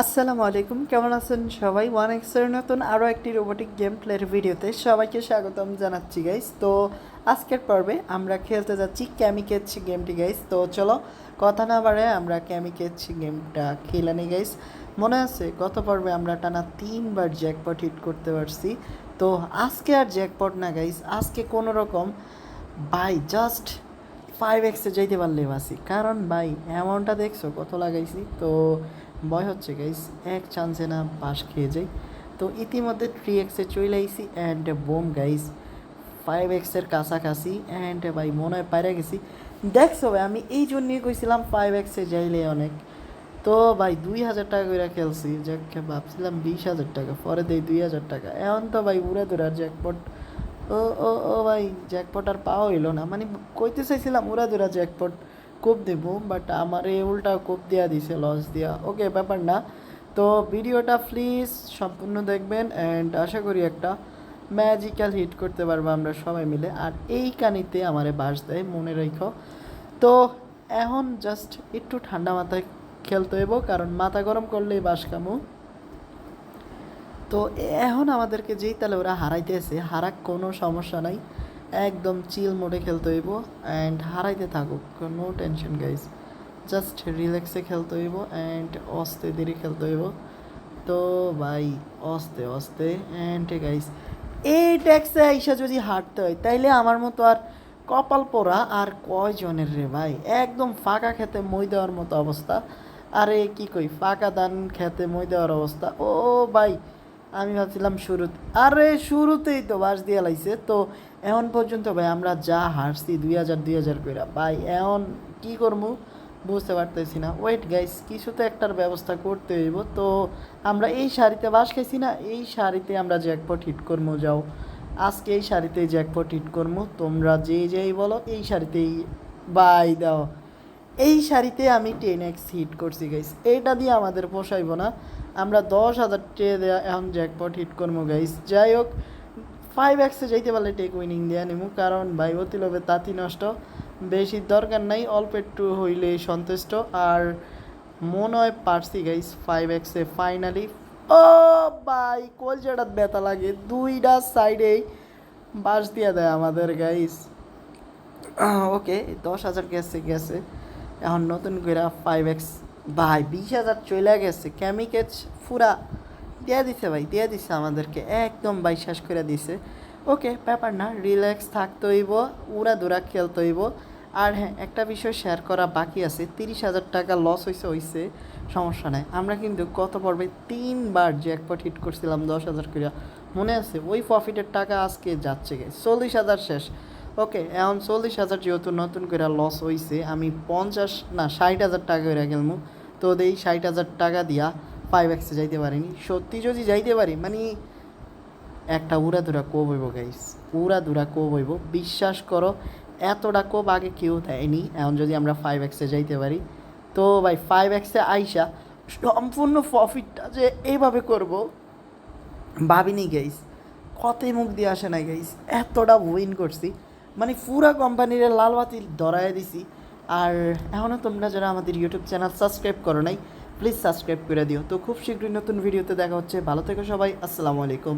আসসালামু আলাইকুম, কেমন আছেন সবাই? ওয়ান এক্সের নতুন আরও একটি রোবোটিক গেম প্লের ভিডিওতে সবাইকে স্বাগতম জানাচ্ছি গাইস তো আজকের পর্বে আমরা খেলতে যাচ্ছি ক্যামিকেচ গেমটি গাইস তো চলো, কথা না বাড়ে আমরা ক্যামিকেচ গেমটা খেলে নিই গাইস মনে আছে, গত পর্বে আমরা টানা তিনবার জ্যাকপট হিট করতে পারছি। তো আজকে আর জ্যাকপট না গাইস আজকে কোনো রকম বাই জাস্ট ফাইভ এক্সে যাইতে পারলে বাসি। কারণ, ভাই অ্যামাউন্টটা দেখছ, কত লাগাইছি। তো ভয় হচ্ছে গাইস এক চান্সে না পাশ খেয়ে যাই। তো ইতিমধ্যে থ্রি এক্সে চলে আইসি অ্যান্ড বোম গাইস ফাইভ এক্সের কাছাকাছি অ্যান্ড ভাই, মনে হয় পাইরে গেছি। দেখছ ভাই, আমি এই জন্যই কইছিলাম ফাইভ এক্সে যাইলে অনেক। তো ভাই, দুই হাজার টাকা করে খেলছি। যাকে, ভাবছিলাম বিশ হাজার টাকা, পরে দেই দুই হাজার টাকা। এখন তো ভাই, উড়ে দুরার জ্যাকপট ও ও ও ভাই জ্যাকপট আর পাওয়া হইল না। মানে কইতে চাইছিলাম উড়া দুরা জ্যাকপট কোপ দেবো বাট আমার এই উল্টা কোপ দেওয়া দিছে লস দেওয়া ওকে ব্যাপার না। তো ভিডিওটা প্লিজ সম্পূর্ণ দেখবেন অ্যান্ড আশা করি একটা ম্যাজিক্যাল হিট করতে পারব আমরা সবাই মিলে। আর এই কানিতে আমারে বাস দেয়, মনে রেখো। তো এখন জাস্ট একটু ঠান্ডা মাথায় খেলতে হইব, কারণ মাথা গরম করলেই বাস কামু। তো এখন আমাদেরকে যেই তাহলে ওরা হারাইতেছে, হারাক কোনো সমস্যা নাই। একদম চিল মোডে খেলতে হইব অ্যান্ড হারাইতে থাকুক নো টেনশন গাইজ জাস্ট রিল্যাক্সে খেলতে হইব অ্যান্ড অস্তে দেরি খেলতে হইব। তো ভাই, অস্তে অস্তে অ্যান্ড গাইজ এই ট্যাক্সে আইসা যদি হাঁটতে হয়, তাইলে আমার মতো আর কপাল পোড়া আর কয়জনের রে ভাই? একদম ফাঁকা খেতে মই দেওয়ার মতো অবস্থা। আরে কি কই, ফাঁকা দান খেতে মই দেওয়ার অবস্থা। ও ভাই, আমি ভাবছিলাম শুরুতে আরে শুরুতেই তো বাস দিয়ে লাইছে, তো এখন পর্যন্ত ভাই আমরা যা হারছি দুই হাজার দুই হাজার করে ভাই এখন কি করব বুঝতে পারতেছি না। ওয়েট গাইস কিছু তো একটার ব্যবস্থা করতে হইব। তো আমরা এই শাড়িতে বাস খাইছি না, এই শাড়িতে আমরা জ্যাকপট হিট করব যাও। আজকে এই শাড়িতেই জ্যাকপট হিট করব তোমরা যে যেই বলো, এই শাড়িতেই বাই দাও। এই শাড়িতে আমি টেন এক্স হিট করছি গাইস এইটা দিয়ে আমাদের পোষাইব না। আমরা দশ হাজার টে দেওয়া এখন জ্যাকপট হিট করব গাইস যাই হোক ফাইভ এক্সে যাইতে পারলে টেক উইনিং দেওয়া নিমু, কারণ ভাই, অতি লোভে তাঁতি নষ্ট। বেশি দরকার নাই, অল্প একটু হইলে সন্তুষ্ট। আর মনে হয় পারছি গাইস ফাইভ এক্সে ফাইনালি ও ভাই, কলজাটাত ব্যথা লাগে। দুইটা সাইডেই বাস দিয়ে দেয় আমাদের গাইস ওকে দশ হাজার গেছে গেছে। এখন নতুন করে ফাইভ এক্স ভাই, বিশ হাজার চলে গেছে। কেমিকেচ ফুরা দিয়ে দিছে ভাই, দিয়ে দিছে আমাদেরকে, একদম ভাই শেষ করে দিছে। ওকে, ব্যাপার না রিল্যাক্স থাকতে হইব উড়া দুরা খেলতে হইব আর হ্যাঁ একটা বিষয় শেয়ার করা বাকি আছে, তিরিশ হাজার টাকা লস হয়েছে হয়েছে সমস্যা নাই। আমরা কিন্তু কত পর্বে তিনবার যে জ্যাকপট হিট করছিলাম দশ হাজার করে মনে আছে, ওই প্রফিটের টাকা আজকে যাচ্ছে গে। চল্লিশ হাজার শেষ। ওকে, এখন চল্লিশ হাজার যেহেতু নতুন করে লস হয়েছে আমি পঞ্চাশ, না, ষাট হাজার টাকা করে গেলমু। তো এই ষাট হাজার টাকা দিয়া ফাইভ এক্সে যাইতে পারিনি। সত্যি যদি যাইতে পারি মানে একটা উড়া দুরা কোপ হইব গাইস উড়া দুরা কোপ হইব। বিশ্বাস করো, এতটা কোপ আগে কেউ দেয়নি। এখন যদি আমরা ফাইভ এক্সে যাইতে পারি, তো ভাই ফাইভ এক্সে আইসা সম্পূর্ণ প্রফিটটা যে এইভাবে করব, ভাবিনি গাইস কতই মুখ দিয়ে আসে নাই গাইস এতটা উইন করছি। মানে পুরা কোম্পানির লাল বাতি ধরায় দিছি। আর এখনও তোমরা যারা আমাদের ইউটিউব চ্যানেল সাবস্ক্রাইব করো নাই প্লিজ সাবস্ক্রাইব করে দিও। তো খুব শীঘ্রই নতুন ভিডিওতে দেখা হচ্ছে। ভালো থেকো সবাই। আসসালামু আলাইকুম।